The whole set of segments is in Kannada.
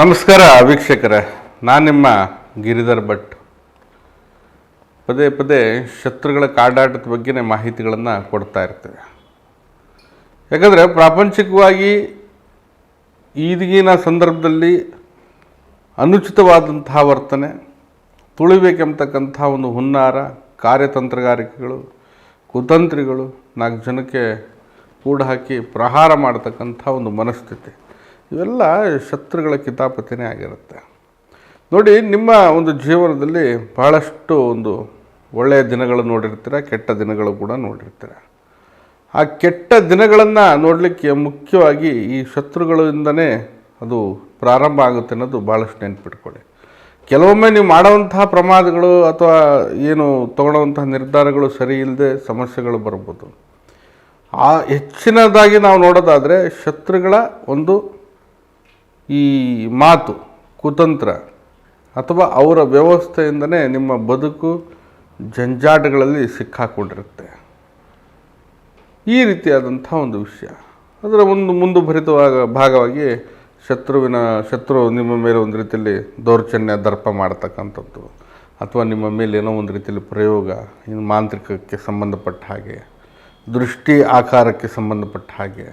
ನಮಸ್ಕಾರ ವೀಕ್ಷಕರೇ, ನಾನು ನಿಮ್ಮ ಗಿರಿಧರ್ ಭಟ್. ಪದೇ ಪದೇ ಶತ್ರುಗಳ ಕಾಡಾಟದ ಬಗ್ಗೆನೇ ಮಾಹಿತಿಗಳನ್ನು ಕೊಡ್ತಾ ಇರ್ತೇವೆ. ಯಾಕಂದರೆ ಪ್ರಾಪಂಚಿಕವಾಗಿ ಈಗಿನ ಸಂದರ್ಭದಲ್ಲಿ ಅನುಚಿತವಾದಂತಹ ವರ್ತನೆ, ತುಳಿಬೇಕೆಂಬತಕ್ಕಂಥ ಒಂದು ಹುನ್ನಾರ, ಕಾರ್ಯತಂತ್ರಗಾರಿಕೆಗಳು, ಕುತಂತ್ರಿಗಳು ನಾಲ್ಕು ಜನಕ್ಕೆ ಕೂಡ ಹಾಕಿ ಪ್ರಹಾರ ಮಾಡತಕ್ಕಂಥ ಒಂದು ಮನಸ್ಥಿತಿ. ಇವೆಲ್ಲ ಶತ್ರುಗಳ ಕಿತಾಪತಿನೇ ಆಗಿರುತ್ತೆ. ನೋಡಿ, ನಿಮ್ಮ ಒಂದು ಜೀವನದಲ್ಲಿ ಬಹಳಷ್ಟು ಒಂದು ಒಳ್ಳೆಯ ದಿನಗಳು ನೋಡಿರ್ತೀರ, ಕೆಟ್ಟ ದಿನಗಳು ಕೂಡ ನೋಡಿರ್ತೀರ. ಆ ಕೆಟ್ಟ ದಿನಗಳನ್ನು ನೋಡಲಿಕ್ಕೆ ಮುಖ್ಯವಾಗಿ ಈ ಶತ್ರುಗಳಿಂದನೇ ಅದು ಪ್ರಾರಂಭ ಆಗುತ್ತೆ ಅನ್ನೋದು ಭಾಳಷ್ಟು ನೆನ್ಪಿಟ್ಕೊಳ್ಳಿ. ಕೆಲವೊಮ್ಮೆ ನೀವು ಮಾಡುವಂತಹ ಪ್ರಮಾದಗಳು ಅಥವಾ ಏನು ತಗೊಳ್ಳುವಂತಹ ನಿರ್ಧಾರಗಳು ಸರಿ ಇಲ್ಲದೆ ಸಮಸ್ಯೆಗಳು ಬರ್ಬೋದು. ಆ ಹೆಚ್ಚಿನದಾಗಿ ನಾವು ನೋಡೋದಾದರೆ ಶತ್ರುಗಳ ಒಂದು ಈ ಮಾತು, ಕುತಂತ್ರ ಅಥವಾ ಅವರ ವ್ಯವಸ್ಥೆಯಿಂದನೇ ನಿಮ್ಮ ಬದುಕು ಜಂಜಾಟಗಳಲ್ಲಿ ಸಿಕ್ಕಾಕೊಂಡಿರುತ್ತೆ. ಈ ರೀತಿಯಾದಂಥ ಒಂದು ವಿಷಯ. ಅದರ ಒಂದು ಮುಂದುವರಿತವಾಗ ಭಾಗವಾಗಿ ಶತ್ರುವಿನ, ಶತ್ರು ನಿಮ್ಮ ಮೇಲೆ ಒಂದು ರೀತಿಯಲ್ಲಿ ದೌರ್ಜನ್ಯ, ದರ್ಪ ಮಾಡ್ತಕ್ಕಂಥದ್ದು ಅಥವಾ ನಿಮ್ಮ ಮೇಲೆ ಏನೋ ಒಂದು ರೀತಿಯಲ್ಲಿ ಪ್ರಯೋಗ ಇನ್ನು ಮಾಂತ್ರಿಕಕ್ಕೆ ಸಂಬಂಧಪಟ್ಟ ಹಾಗೆ, ದೃಷ್ಟಿ ಆಕಾರಕ್ಕೆ ಸಂಬಂಧಪಟ್ಟ ಹಾಗೆ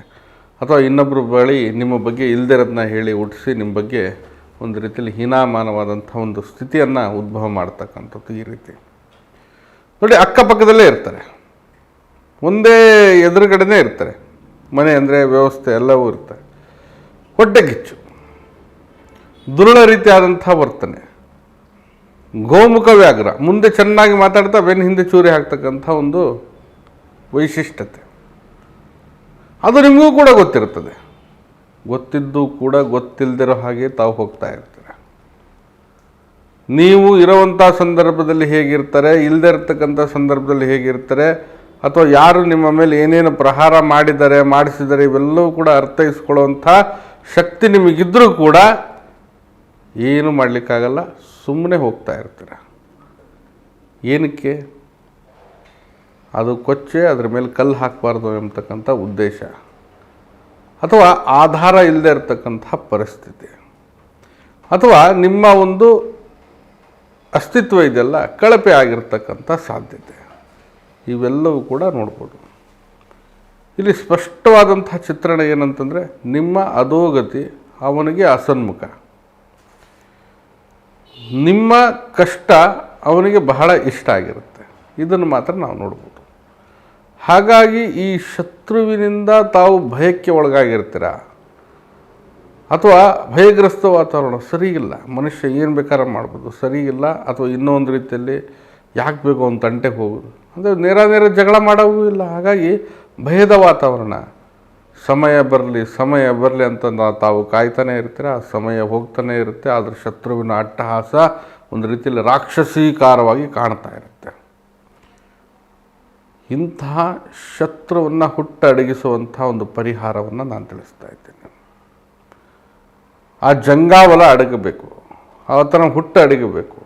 ಅಥವಾ ಇನ್ನೊಬ್ಬರ ಬಳಿ ನಿಮ್ಮ ಬಗ್ಗೆ ಇಲ್ದಿರೋದನ್ನ ಹೇಳಿ ಹುಟ್ಟಿಸಿ ನಿಮ್ಮ ಬಗ್ಗೆ ಒಂದು ರೀತಿಯಲ್ಲಿ ಹೀನಾಮಾನವಾದಂಥ ಒಂದು ಸ್ಥಿತಿಯನ್ನು ಉದ್ಭವ ಮಾಡ್ತಕ್ಕಂಥದ್ದು ಈ ರೀತಿ. ನೋಡಿ, ಅಕ್ಕಪಕ್ಕದಲ್ಲೇ ಇರ್ತಾರೆ. ಒಂದೇ ಎದುರುಗಡೆನೇ ಇರ್ತಾರೆ. ಮನೆ ಅಂದರೆ ವ್ಯವಸ್ಥೆ ಎಲ್ಲವೂ ಇರ್ತಾರೆ. ಹೊಟ್ಟೆಗಿಚ್ಚು ದುರುಳ ರೀತಿಯಾದಂಥ ವರ್ತನೆ. ಗೋಮುಖ ವ್ಯಾಘ್ರ. ಮುಂದೆ ಚೆನ್ನಾಗಿ ಮಾತಾಡ್ತಾ ಬೆನ್ನ ಹಿಂದೆ ಚೂರಿ ಹಾಕ್ತಕ್ಕಂಥ ಒಂದು ವೈಶಿಷ್ಟ್ಯತೆ. ಅದು ನಿಮಗೂ ಕೂಡ ಗೊತ್ತಿರ್ತದೆ ಗೊತ್ತಿದ್ದು ಕೂಡ ಗೊತ್ತಿಲ್ಲದಿರೋ ಹಾಗೆ ತಾವು ಹೋಗ್ತಾ ಇರ್ತೀರಾ. ನೀವು ಇರುವಂಥ ಸಂದರ್ಭದಲ್ಲಿ ಹೇಗಿರ್ತಾರೆ ಇಲ್ಲದೆ ಇರ್ತಕ್ಕಂಥ ಸಂದರ್ಭದಲ್ಲಿ ಹೇಗಿರ್ತಾರೆ, ಅಥವಾ ಯಾರು ನಿಮ್ಮ ಮೇಲೆ ಏನೇನು ಪ್ರಹಾರ ಮಾಡಿದ್ದಾರೆ, ಮಾಡಿಸಿದ್ದಾರೆ, ಇವೆಲ್ಲವೂ ಕೂಡ ಅರ್ಥೈಸ್ಕೊಳ್ಳುವಂಥ ಶಕ್ತಿ ನಿಮಗಿದ್ದರೂ ಕೂಡ ಏನು ಮಾಡಲಿಕ್ಕಾಗಲ್ಲ ಸುಮ್ಮನೆ ಹೋಗ್ತಾ ಇರ್ತೀರ. ಏನಕ್ಕೆ? ಅದು ಕೊಚ್ಚೆ, ಅದ್ರ ಮೇಲೆ ಕಲ್ಲು ಹಾಕಬಾರ್ದು ಎಂಬತಕ್ಕಂಥ ಉದ್ದೇಶ. ಅಥವಾ ಆಧಾರ ಇಲ್ಲದೆ ಇರತಕ್ಕಂತಹ ಪರಿಸ್ಥಿತಿ. ಅಥವಾ ನಿಮ್ಮ ಒಂದು ಅಸ್ತಿತ್ವ ಇದೆಲ್ಲ ಕಳಪೆ ಆಗಿರ್ತಕ್ಕಂಥ ಸಾಧ್ಯತೆ. ಇವೆಲ್ಲವೂ ಕೂಡ ನೋಡ್ಬೋದು. ಇಲ್ಲಿ ಸ್ಪಷ್ಟವಾದಂತಹ ಚಿತ್ರಣ ಏನಂತಂದರೆ, ನಿಮ್ಮ ಅಧೋಗತಿ ಅವನಿಗೆ ಅಸನ್ಮುಖ. ನಿಮ್ಮ ಕಷ್ಟ ಅವನಿಗೆ ಬಹಳ ಇಷ್ಟ ಆಗಿರುತ್ತೆ. ಇದನ್ನು ಮಾತ್ರ ನಾವು ನೋಡ್ಬೋದು. ಹಾಗಾಗಿ ಈ ಶತ್ರುವಿನಿಂದ ತಾವು ಭಯಕ್ಕೆ ಒಳಗಾಗಿರ್ತೀರ? ಅಥವಾ ಭಯಗ್ರಸ್ತ ವಾತಾವರಣ ಸರಿ ಇಲ್ಲ, ಮನುಷ್ಯ ಏನು ಬೇಕಾದ್ರೆ ಮಾಡ್ಬೋದು, ಸರಿ ಇಲ್ಲ, ಅಥವಾ ಇನ್ನೊಂದು ರೀತಿಯಲ್ಲಿ ಯಾಕೆ ಬೇಕು ಅಂತ ತಂಟೆಗೆ ಹೋಗೋದು? ಅಂದರೆ ನೇರ ನೇರ ಜಗಳ ಮಾಡೋವೂ ಇಲ್ಲ, ಹಾಗಾಗಿ ಭಯದ ವಾತಾವರಣ. ಸಮಯ ಬರಲಿ ಸಮಯ ಬರಲಿ ಅಂತ ತಾವು ಕಾಯ್ತಾನೆ ಇರ್ತೀರ? ಆ ಸಮಯ ಹೋಗ್ತಾನೆ ಇರುತ್ತೆ, ಆದರೆ ಶತ್ರುವಿನ ಅಟ್ಟಹಾಸ ಒಂದು ರೀತಿಯಲ್ಲಿ ರಾಕ್ಷಸೀಕಾರವಾಗಿ ಕಾಣ್ತಾ ಇರುತ್ತೆ. ಇಂತಹ ಶತ್ರುವನ್ನು ಹುಟ್ಟಡಗಿಸುವಂಥ ಒಂದು ಪರಿಹಾರವನ್ನು ನಾನು ತಿಳಿಸ್ತಾ ಇದ್ದೇನೆ. ಆ ಜಂಗಾವಲ ಅಡಗಬೇಕು. ಆತನ ಹುಟ್ಟು ಅಡಗಬೇಕು.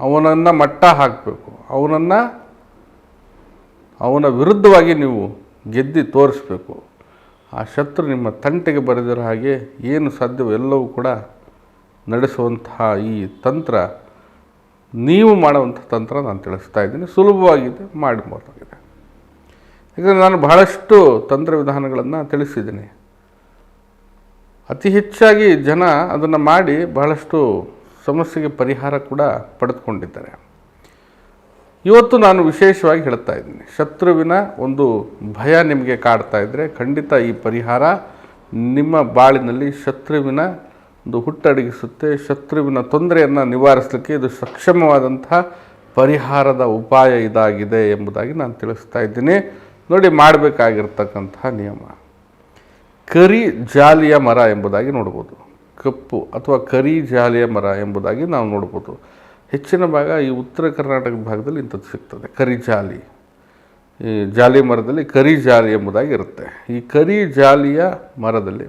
ಅವನನ್ನು ಮಟ್ಟ ಹಾಕಬೇಕು. ಅವನನ್ನು, ಅವನ ವಿರುದ್ಧವಾಗಿ ನೀವು ಗೆದ್ದಿ ತೋರಿಸ್ಬೇಕು. ಆ ಶತ್ರು ನಿಮ್ಮ ತಂಟೆಗೆ ಬರೆದಿರೋ ಹಾಗೆ ಏನು ಸಾಧ್ಯವೋ ಎಲ್ಲವೂ ಕೂಡ ನಡೆಸುವಂತಹ ಈ ತಂತ್ರ, ನೀವು ಮಾಡುವಂಥ ತಂತ್ರ ನಾನು ತಿಳಿಸ್ತಾ ಇದ್ದೀನಿ. ಸುಲಭವಾಗಿದೆ ಮಾಡಬಹುದಾಗಿದೆ ಯಾಕಂದರೆ ನಾನು ಬಹಳಷ್ಟು ತಂತ್ರವಿಧಾನಗಳನ್ನು ತಿಳಿಸಿದ್ದೀನಿ. ಅತಿ ಹೆಚ್ಚಾಗಿ ಜನ ಅದನ್ನು ಮಾಡಿ ಬಹಳಷ್ಟು ಸಮಸ್ಯೆಗೆ ಪರಿಹಾರ ಕೂಡ ಪಡೆದುಕೊಂಡಿದ್ದಾರೆ. ಇವತ್ತು ನಾನು ವಿಶೇಷವಾಗಿ ಹೇಳ್ತಾ ಇದ್ದೀನಿ. ಶತ್ರುವಿನ ಒಂದು ಭಯ ನಿಮಗೆ ಕಾಡ್ತಾ ಇದ್ದರೆ ಖಂಡಿತ ಈ ಪರಿಹಾರ ನಿಮ್ಮ ಬಾಳಿನಲ್ಲಿ ಶತ್ರುವಿನ ಒಂದು ಹುಟ್ಟಡಗಿಸುತ್ತೆ. ಶತ್ರುವಿನ ತೊಂದರೆಯನ್ನು ನಿವಾರಿಸಲಿಕ್ಕೆ ಇದು ಸಕ್ಷಮವಾದಂತಹ ಪರಿಹಾರದ ಉಪಾಯ ಇದಾಗಿದೆ ಎಂಬುದಾಗಿ ನಾನು ತಿಳಿಸ್ತಾ ಇದ್ದೀನಿ. ನೋಡಿ ಮಾಡಬೇಕಾಗಿರ್ತಕ್ಕಂತಹ ನಿಯಮ. ಕರಿ ಜಾಲಿಯ ಮರ ಎಂಬುದಾಗಿ ನೋಡ್ಬೋದು. ಕಪ್ಪು ಅಥವಾ ಕರಿ ಜಾಲಿಯ ಮರ ಎಂಬುದಾಗಿ ನಾವು ನೋಡ್ಬೋದು. ಹೆಚ್ಚಿನ ಭಾಗ ಈ ಉತ್ತರ ಕರ್ನಾಟಕ ಭಾಗದಲ್ಲಿ ಇಂಥದ್ದು ಸಿಗ್ತದೆ. ಕರಿ ಜಾಲಿ. ಈ ಜಾಲಿ ಮರದಲ್ಲಿ ಕರಿ ಜಾಲಿ ಎಂಬುದಾಗಿ ಇರುತ್ತೆ. ಈ ಕರಿ ಜಾಲಿಯ ಮರದಲ್ಲಿ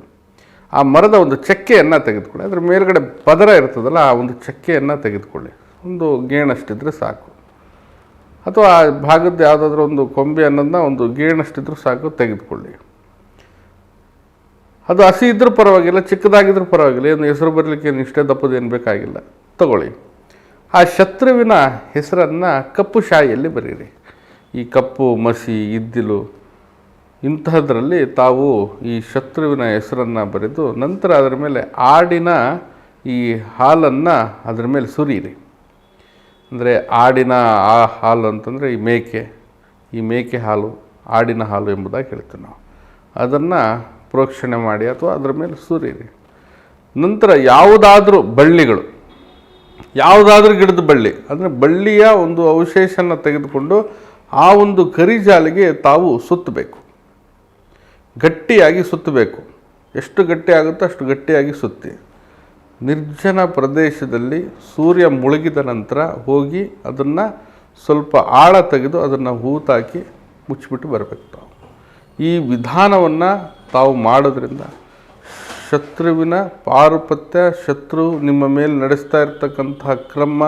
ಆ ಮರದ ಒಂದು ಚಕ್ಕೆಯನ್ನು ತೆಗೆದುಕೊಳ್ಳಿ. ಅದರ ಮೇಲ್ಗಡೆ ಪದರ ಇರ್ತದಲ್ಲ, ಆ ಒಂದು ಚಕ್ಕೆಯನ್ನು ತೆಗೆದುಕೊಳ್ಳಿ. ಒಂದು ಗೇಣಷ್ಟಿದ್ರೆ ಸಾಕು. ಅಥವಾ ಆ ಭಾಗದ ಯಾವುದಾದ್ರೂ ಒಂದು ಕೊಂಬೆ ಅನ್ನೋದನ್ನ ಒಂದು ಗೇಣಷ್ಟಿದ್ರೂ ಸಾಕು, ತೆಗೆದುಕೊಳ್ಳಿ. ಅದು ಹಸಿ ಇದ್ರೂ ಪರವಾಗಿಲ್ಲ, ಚಿಕ್ಕದಾಗಿದ್ರೂ ಪರವಾಗಿಲ್ಲ. ಏನು ಹೆಸರು ಬರಲಿಕ್ಕೆ ಏನು ಇಷ್ಟೇ ದಪ್ಪದೇನು ಬೇಕಾಗಿಲ್ಲ. ತಗೊಳ್ಳಿ. ಆ ಶತ್ರುವಿನ ಹೆಸರನ್ನು ಕಪ್ಪು ಶಾಯಿಯಲ್ಲಿ ಬರೀರಿ. ಈ ಕಪ್ಪು, ಮಸಿ, ಇದ್ದಿಲು, ಇಂತಹದ್ರಲ್ಲಿ ತಾವು ಈ ಶತ್ರುವಿನ ಹೆಸರನ್ನು ಬರೆದು ನಂತರ ಅದರ ಮೇಲೆ ಆಡಿನ ಈ ಹಾಲನ್ನು ಅದರ ಮೇಲೆ ಸುರೀರಿ ಅಂದರೆ ಆಡಿನ ಆ ಹಾಲು ಅಂತಂದರೆ ಈ ಮೇಕೆ ಈ ಮೇಕೆ ಹಾಲು, ಆಡಿನ ಹಾಲು ಎಂಬುದಾಗಿ ಹೇಳ್ತೀವಿ ನಾವು. ಅದನ್ನು ಪ್ರೋಕ್ಷಣೆ ಮಾಡಿ ಅಥವಾ ಅದರ ಮೇಲೆ ಸುರಿರಿ ನಂತರ ಯಾವುದಾದ್ರೂ ಬಳ್ಳಿಗಳು, ಯಾವುದಾದ್ರೂ ಗಿಡದ ಬಳ್ಳಿ, ಅಂದರೆ ಬಳ್ಳಿಯ ಒಂದು ಅವಶೇಷನ ತೆಗೆದುಕೊಂಡು ಆ ಒಂದು ಕರಿಜಾಲಿಗೆ ತಾವು ಸುತ್ತಬೇಕು. ಗಟ್ಟಿಯಾಗಿ ಸುತ್ತಬೇಕು. ಎಷ್ಟು ಗಟ್ಟಿಯಾಗುತ್ತೋ ಅಷ್ಟು ಗಟ್ಟಿಯಾಗಿ ಸುತ್ತಿ. ನಿರ್ಜನ ಪ್ರದೇಶದಲ್ಲಿ ಸೂರ್ಯ ಮುಳುಗಿದ ನಂತರ ಹೋಗಿ ಅದನ್ನು ಸ್ವಲ್ಪ ಆಳ ತೆಗೆದು ಅದನ್ನು ಹೂತಾಕಿ ಮುಚ್ಚಿಬಿಟ್ಟು ಬರಬೇಕು ತಾವು. ಈ ವಿಧಾನವನ್ನು ತಾವು ಮಾಡೋದ್ರಿಂದ ಶತ್ರುವಿನ ಪಾರುಪತ್ಯ, ಶತ್ರು ನಿಮ್ಮ ಮೇಲೆ ನಡೆಸ್ತಾ ಇರ್ತಕ್ಕಂತಹ ಕ್ರಮ,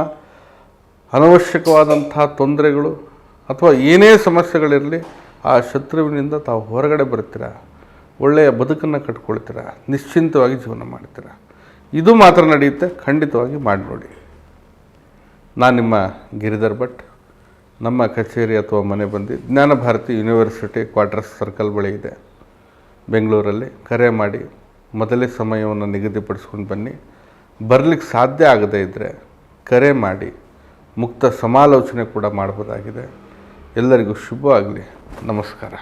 ಅನವಶ್ಯಕವಾದಂತಹ ತೊಂದರೆಗಳು ಅಥವಾ ಏನೇ ಸಮಸ್ಯೆಗಳಿರಲಿ ಆ ಶತ್ರುವಿನಿಂದ ತಾವು ಹೊರಗಡೆ ಬರ್ತೀರಾ ಒಳ್ಳೆಯ ಬದುಕನ್ನು ಕಟ್ಕೊಳ್ತೀರಾ? ನಿಶ್ಚಿಂತವಾಗಿ ಜೀವನ ಮಾಡ್ತೀರಾ? ಇದು ಮಾತ್ರ ನಡೆಯುತ್ತೆ, ಖಂಡಿತವಾಗಿ ಮಾಡಿ ನೋಡಿ. ನಾನು ನಿಮ್ಮ ಗಿರಿಧರ್ ಭಟ್. ನಮ್ಮ ಕಚೇರಿ ಅಥವಾ ಮನೆ ಬಂದು, ಜ್ಞಾನ ಭಾರತಿ ಯೂನಿವರ್ಸಿಟಿ ಕ್ವಾರ್ಟರ್ಸ್ ಸರ್ಕಲ್ ಬಳಿ ಇದೆ. ಬೆಂಗಳೂರಲ್ಲಿ ಕರೆ ಮಾಡಿ, ಮೊದಲೇ ಸಮಯವನ್ನು ನಿಗದಿಪಡಿಸ್ಕೊಂಡು ಬನ್ನಿ. ಬರಲಿಕ್ಕೆ ಸಾಧ್ಯ ಆಗದೇ ಇದ್ದರೆ ಕರೆ ಮಾಡಿ, ಮುಕ್ತ ಸಮಾಲೋಚನೆ ಕೂಡ ಮಾಡ್ಬೋದಾಗಿದೆ. ಎಲ್ಲರಿಗೂ ಶುಭವಾಗಲಿ. ನಮಸ್ಕಾರ.